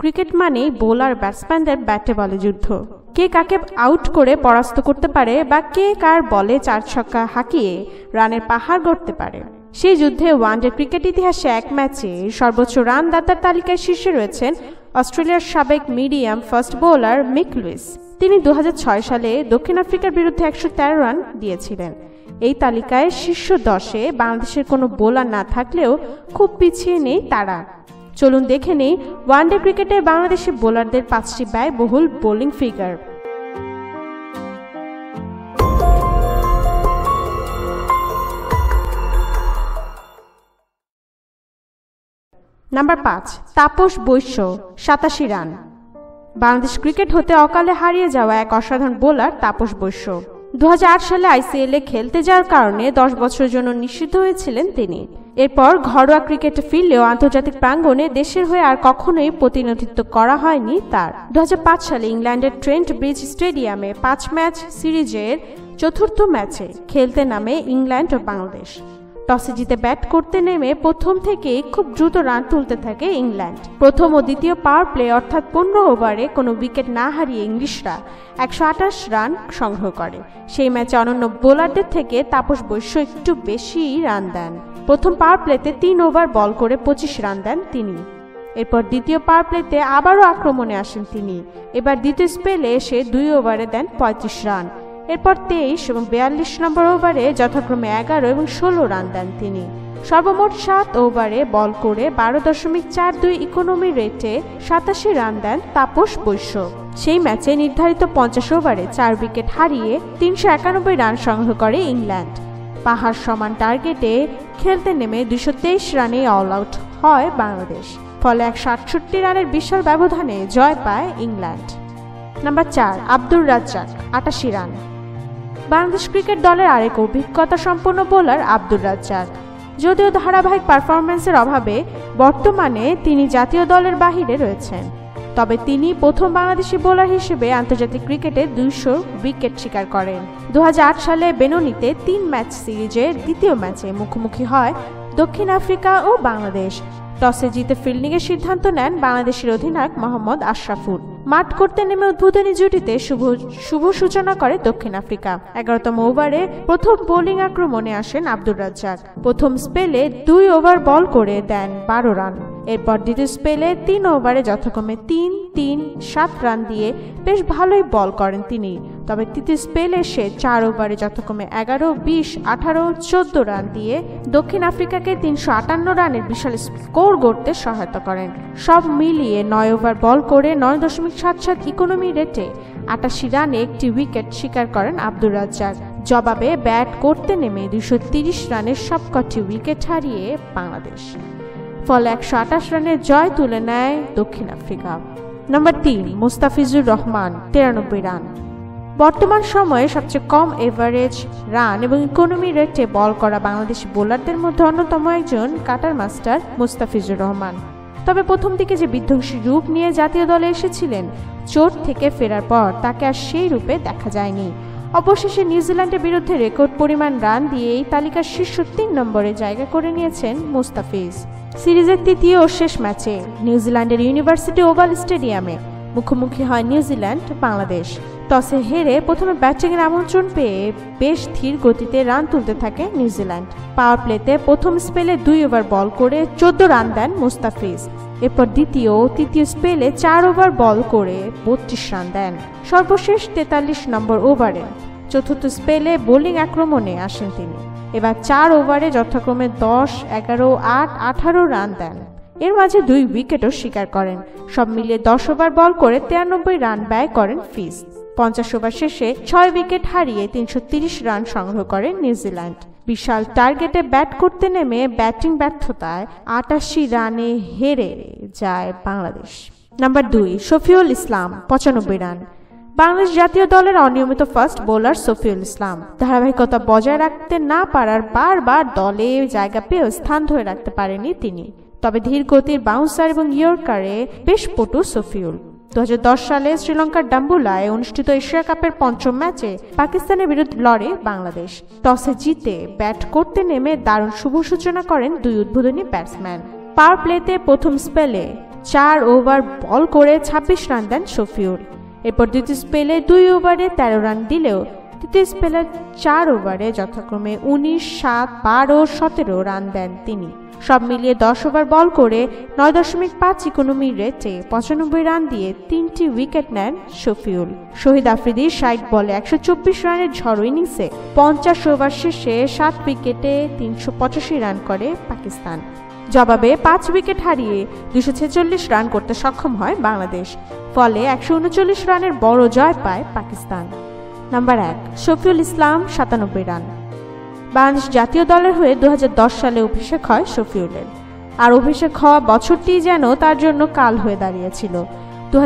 Cricket মানেই bowler, ব্যাটসম্যানদের ব্যাটে বলে যুদ্ধ। কে কাকে আউট করে পরাস্ত করতে পারে বা কে কার বলে চার ছক্কা হাঁকিয়ে রানের পাহাড় গড়তে পারে। সেই যুদ্ধে ওয়ানডে ক্রিকেট ইতিহাসে এক ম্যাচে সর্বোচ্চ রান দাতার তালিকায় শীর্ষে রয়েছেন অস্ট্রেলিয়ার সাবেক medium fast bowler Mick Lewis. তিনি দু হাজার ছয় সালে দক্ষিণ আফ্রিকার বিরুদ্ধে একশো তেরো রান দিয়েছিলেন। এই তালিকায় শীর্ষ দশে বাংলাদেশের কোনো বোলার না থাকলেও খুব পিছিয়ে নেই তারা। চলুন দেখে নেই ওয়ানডে ক্রিকেটে বাংলাদেশি বোলারদের পাঁচটি ব্যয়বহুল বোলিং ফিগার। নাম্বার পাঁচ, তাপস বৈশ্য, সাতাশি রান। বাংলাদেশ ক্রিকেট হতে অকালে হারিয়ে যাওয়া এক অসাধারণ বোলার তাপস বৈশ্য। দুহাজার আট সালে আইসিএলে খেলতে যাওয়ার কারণে দশ বছরের জন্য নিষিদ্ধ হয়েছিলেন তিনি। এরপর ঘরোয়া ক্রিকেট ফিরলেও আন্তর্জাতিক প্রাঙ্গণে দেশের হয়ে আর কখনোই প্রতিনিধিত্ব করা হয়নি তার। দু হাজার পাঁচ সালে ইংল্যান্ডের ট্রেন্ট ব্রিজ স্টেডিয়ামে পাঁচ ম্যাচ সিরিজের চতুর্থ ম্যাচে খেলতে নামে ইংল্যান্ড ও বাংলাদেশ। টসে জিতে ব্যাট করতে নেমে প্রথম থেকে খুব দ্রুত রান তুলতে থাকে ইংল্যান্ড। প্রথম ও দ্বিতীয় পাওয়ার প্লে অর্থাৎ পনেরো ওভারে কোনো উইকেট না হারিয়ে ইংলিশরা একশো আঠাশ রান সংগ্রহ করে। সেই ম্যাচে অনন্য বোলারদের থেকে তাপস বৈশ্য একটু বেশি রান দেন। প্রথম পাওয়ার প্লেতে তিন ওভার বল করে পঁচিশ রান দেন তিনি। এরপর দ্বিতীয় পাওয়ার প্লেতে আবারও আক্রমণে আসেন তিনি। এবার দ্বিতীয় স্পেলে এসে দুই ওভারে দেন পঁয়ত্রিশ রান। এরপর তেইশ এবং বিয়াল্লিশ নম্বর ওভারে যথাক্রমে এগারো এবং ষোলো রান দেন তিনি। সর্বমোট সাত ওভারে বল করে বারো দশমিক চার দুই ইকোনমি রেটে সাতাশি রান দেন তাপস বৈশ্য। সেই ম্যাচে নির্ধারিত পঞ্চাশ ওভারে চার উইকেট হারিয়ে তিনশো একানব্বই রান সংগ্রহ করে ইংল্যান্ড। পাহাড় সমান টার্গেটে খেলতে নেমে দুশো তেইশ রানে অল আউট হয় বাংলাদেশ। ফলে একশো আটষট্টি রানের বিশাল ব্যবধানে জয় পায় ইংল্যান্ড। নাম্বার চার, আব্দুর রাজ্জাক, আটাশি রান। বাংলাদেশ ক্রিকেট দলের আরেক অভিজ্ঞতা সম্পন্ন বোলার আব্দুর রাজ্জাক। যদিও ধারাবাহিক পারফরমেন্সের অভাবে বর্তমানে তিনি জাতীয় দলের বাহিরে রয়েছেন। তবে তিনি প্রথম বাংলাদেশি বোলার হিসেবে আন্তর্জাতিক ক্রিকেটে দুইশো উইকেট শিকার করেন। দু হাজার আট সালে বেনোনিতে তিন ম্যাচ সিরিজের দ্বিতীয় ম্যাচে মুখোমুখি হয় দক্ষিণ আফ্রিকা ও বাংলাদেশ। টসে জিতে ফিল্ডিংয়ের সিদ্ধান্ত নেন বাংলাদেশের অধিনায়ক মোহাম্মদ আশরাফুল। মাঠ করতে নেমে উদ্বোধনী জুটিতে শুভ শুভ সূচনা করে দক্ষিণ আফ্রিকা। এগারোতম ওভারে প্রথম বোলিং আক্রমণে আসেন আব্দুর রাজ্জাক। প্রথম স্পেলে দুই ওভার বল করে দেন বারো রান। এরপর দ্বিতীয় স্পেলে তিন ওভারে যথাক্রমে তিন তিন সাত রান দিয়ে বেশ ভালোই বল করেন তিনি। তবে তৃতীয় স্পেলে এসে চার ওভারে যথাক্রমে এগারো, বিশ, আঠারো, চোদ্দ রান দিয়ে দক্ষিণ আফ্রিকাকে তিনশো আটান্ন রানের বিশাল স্কোর গড়তে সহায়তা করেন। সব মিলিয়ে নয় ওভার বল করে নয় দশমিক সাত সাত ইকোনমি রেটে আটাশি রানে একটি উইকেট শিকার করেন আব্দুর রাজ্জাক। জবাবে ব্যাট করতে নেমে দুশো তিরিশ রানের সবকটি উইকেট হারিয়ে বাংলাদেশ। ফলে একশো আঠাশ রানের জয় তুলে নেয় দক্ষিণ আফ্রিকা। নম্বর তিন মুস্তাফিজুর রহমান তিরানব্বই রান বর্তমান সময়ে সবচেয়ে কম এভারেজ রান এবং ইকোনমি রেটে বল করা বাংলাদেশি বোলারদের মধ্যে অন্যতম একজন কাটার মাস্টার মুস্তাফিজুর রহমান তবে প্রথম দিকে যে বিধ্বংসী রূপ নিয়ে জাতীয় দলে এসেছিলেন, চোট থেকে ফেরার পর তাকে আর সেই রূপে দেখা যায়নি। অবশেষে নিউজিল্যান্ডের বিরুদ্ধে রেকর্ড পরিমাণ রান দিয়ে এই তালিকার শীর্ষ তিন নম্বরে জায়গা করে নিয়েছেন মুস্তাফিজ। সিরিজের তৃতীয় ও শেষ ম্যাচে নিউজিল্যান্ডের ইউনিভার্সিটি ওভাল স্টেডিয়ামে মুখোমুখি হয় নিউজিল্যান্ড বাংলাদেশ। টসে হেরে প্রথমে ব্যাটিংয়ের আমন্ত্রণ পেয়ে বেশ ধীর গতিতে রান তুলতে থাকে নিউজিল্যান্ড পাওয়ার প্লেতে প্রথম স্পেলে দুই ওভার বল করে চোদ্দ রান দেন মুস্তাফিজ। এরপর দ্বিতীয় তৃতীয় স্পেলে চার ওভার বল করে বত্রিশ রান দেন। সর্বশেষ তেতাল্লিশ নম্বর ওভারে চতুর্থ স্পেলে বোলিং আক্রমণে আসেন তিনি। এবার চার ওভারে যথাক্রমে দশ, এগারো, আট, আঠারো রান দেন। এর মাঝে দুই উইকেটও শিকার করেন। সব মিলিয়ে দশ ওভার বল করে তিরানব্বই রান ব্যয় করেন ফিস পঞ্চাশ ওভার শেষে ছয় উইকেট হারিয়ে তিনশো রান সংগ্রহ করে নিউজিল্যান্ড। বিশাল টার্গেটে ব্যাট করতে নেমে ব্যাটিং ব্যর্থতায় আটাশি রানে হেরে যায় বাংলাদেশ। নাম্বার দুই, শফিউল ইসলাম, পঁচানব্বই রান। বাংলাদেশ জাতীয় দলের অনিয়মিত ফার্স্ট বোলার সফিউল ইসলাম। ধারাবাহিকতা বজায় রাখতে না পারার বারবার দলে জায়গা পেয়েও স্থান ধরে রাখতে পারেনি তিনি। তবে ধীর গতির বাউন্সার এবং ইয়র্কারে বেশ পটু সফিউল। দুহাজার দশ সালে শ্রীলঙ্কার ডাম্বুলায় অনুষ্ঠিত এশিয়া কাপের পঞ্চম ম্যাচে পাকিস্তানের বিরুদ্ধে লড়ে বাংলাদেশ। টসে জিতে ব্যাট করতে নেমে দারুণ শুভ সূচনা করেন দুই উদ্বোধনী ব্যাটসম্যান। পাওয়ার প্লেতে প্রথম স্পেলে চার ওভার বল করে ২৬ রান দেন শফিউল এরপর দ্বিতীয় স্পেলে দুই ওভারে ১৩ রান দিলেও তৃতীয় স্পেলের চার ওভারে যথাক্রমে উনিশ, সাত, বারো, সতেরো রান দেন তিনি। সব মিলিয়ে দশ ওভার বল করে নয় দশমিক পাঁচ ইকোনমি রেটে পঁচানব্বই রান দিয়ে তিনটি উইকেট নেন শফিউল। শহীদ আফ্রিদি ষাট বলে একশো চব্বিশ রানের ঝড় ইনিংসে পঞ্চাশ ওভার শেষে সাত উইকেটে তিনশো পঁচাশি রান করে পাকিস্তান। জবাবে পাঁচ উইকেট হারিয়ে দুশো ছেচল্লিশ রান করতে সক্ষম হয় বাংলাদেশ। ফলে একশো উনচল্লিশ রানের বড় জয় পায় পাকিস্তান। নাম্বার এক, শফিউল ইসলাম, সাতানব্বই রান। বাংলাদেশ জাতীয় দলের হয়ে দুহাজার দশ সালে অভিষেক হয় শফিউলের। আর অভিষেক হওয়া বছরটি যেন তার জন্য কাল হয়ে দাঁড়িয়েছিল। দু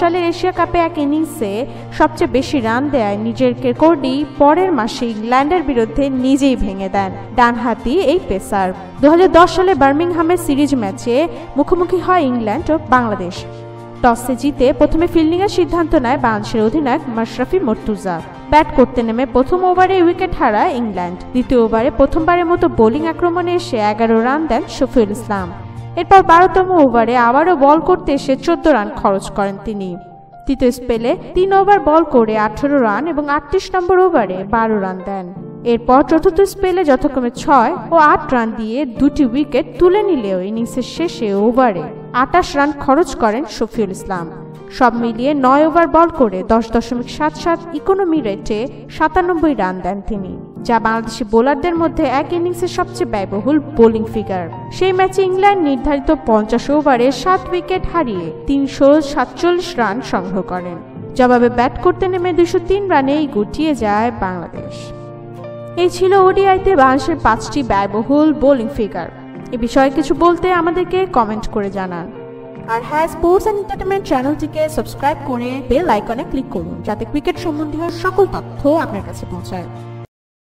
সালের এশিয়া কাপে এক ইনিংসে সবচেয়ে বেশি রান দেয় নিজের রেকর্ডই পরের মাসে ইংল্যান্ডের বিরুদ্ধে নিজেই ভেঙে দেন ডানহাতি এই পেসার। দু হাজার দশ সালে বার্মিংহামের সিরিজ ম্যাচে মুখোমুখি হয় ইংল্যান্ড ও বাংলাদেশ। টসে জিতে প্রথমে ফিল্ডিংয়ের সিদ্ধান্ত নেয় বাংলাদেশের অধিনায়ক মাশরাফি মর্তুজা। ব্যাট করতে নেমে প্রথম ওভারে উইকেট হারায় ইংল্যান্ড। দ্বিতীয় ওভারে প্রথমবারের মতো বোলিং আক্রমণে এসে এগারো রান দেন শফিউল ইসলাম। এরপর বারোতম ওভারে আবারও বল করতে এসে চোদ্দ রান খরচ করেন তিনি। তৃতীয় স্পেলে তিন ওভার বল করে আঠারো রান এবং আটত্রিশ নম্বর ওভারে বারো রান দেন। এরপর চতুর্থ স্পেলে যথাক্রমে ছয় ও আট রান দিয়ে দুটি উইকেট তুলে নিলেও ইনিংসের শেষে ওভারে আটাশ রান খরচ করেন শফিউল ইসলাম। সব মিলিয়ে নয় ওভার বল করে দশ দশমিক সাত সাত ইকোনমি রেটে সাতানব্বই রান দেন তিনি, যা বাংলাদেশি বোলারদের মধ্যে এক ইনিংসের সবচেয়ে ব্যয়বহুল বোলিং ফিগার। সেই ম্যাচে ইংল্যান্ড নির্ধারিত পঞ্চাশ ওভারে সাত উইকেট হারিয়ে তিনশো সাতচল্লিশ রান সংগ্রহ করেন। জবাবে ব্যাট করতে নেমে দুশো তিন রানেই গুটিয়ে যায় বাংলাদেশ। এই ছিল ওডিআইতে বাংলাদেশের পাঁচটি ব্যয়বহুল বোলিং ফিগার এ বিষয়ে কিছু বলতে আমাদেরকে কমেন্ট করে জানান। আর হ্যাঁ স্পোর্টস অ্যান্ড এন্টারটেনমেন্ট চ্যানেলটিকে সাবস্ক্রাইব করে বেল আইকনে ক্লিক করুন, যাতে ক্রিকেট সম্বন্ধীয় সকল তথ্য আপনার কাছে পৌঁছায়।